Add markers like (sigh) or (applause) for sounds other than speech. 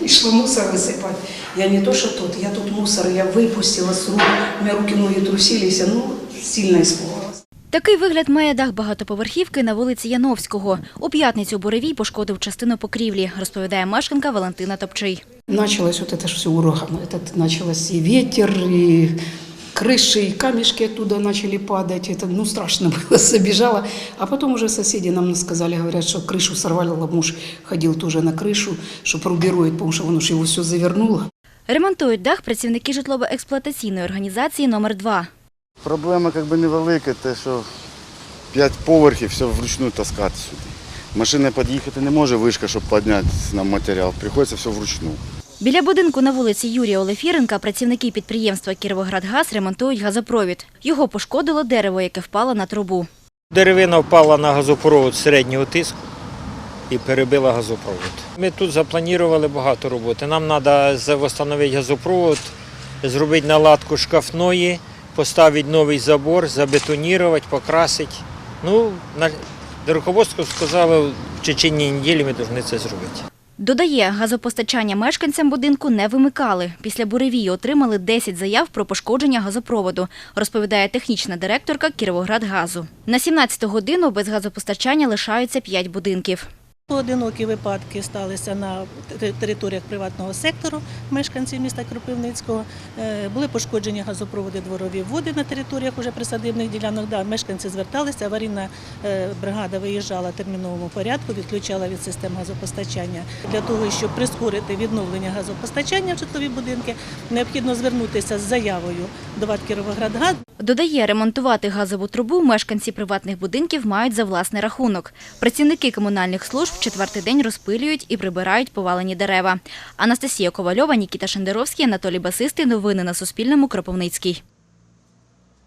и (laughs) шла мусор высыпать. Я не то, что тут, я тут мусор, я выпустила с рук, у меня руки, ноги трусились, ну, сильно испугалась. Такий вигляд має дах багатоповерхівки на вулиці Яновського. У п'ятницю буревій пошкодив частину покрівлі, розповідає мешканка Валентина Топчий. Началось вот это все ураган, этот началось и ветер, и крыши, и камешки оттуда начали падать. Это, ну, страшно было, (laughs) забежала. А потом уже соседи нам сказали, говорят, что крышу сорвали, муж ходил тоже на крышу, что пробирует, потому что он уж его все завернуло. Ремонтують дах працівники житлово-експлуатаційної організації номер 2 Проблема як би невелика, те, що п'ять поверхів, все вручну таскати сюди. Машина під'їхати не може, вишка, щоб підняти нам матеріал. Приходиться все вручну. Біля будинку на вулиці Юрія Олефіренка працівники підприємства «Кіровоградгаз» ремонтують газопровід. Його пошкодило дерево, яке впало на трубу. Деревина впала на газопровод середнього тиску і перебила газопровод. Ми тут запланували багато роботи. Нам треба встановити газопровод, зробити наладку шкафної, поставити новий забор, забетонувати, покрасити. Ну, руководство сказало, в течение неділі ми повинні це зробити. Додає, газопостачання мешканцям будинку не вимикали. Після буревії отримали 10 заяв про пошкодження газопроводу, розповідає технічна директорка «Кіровоградгазу». На 17 годину без газопостачання лишаються 5 будинків. Поодинокі випадки сталися на територіях приватного сектору мешканців міста Кропивницького. Е, Були пошкоджені газопроводи, дворові води на територіях уже присадибних ділянок. Да, мешканці зверталися, аварійна е, бригада виїжджала в терміновому порядку, відключала від систем газопостачання. Для того, щоб прискорити відновлення газопостачання в житлові будинки, необхідно звернутися з заявою до ВАТ «Кіровоградгаз» Додає, ремонтувати газову трубу мешканці приватних будинків мають за власний рахунок. Працівники комунальних служб четвертий день розпилюють і прибирають повалені дерева. Анастасія Ковальова, Нікіта Шендеровський, Анатолій Басистий. Новини на Суспільному. Кропивницький.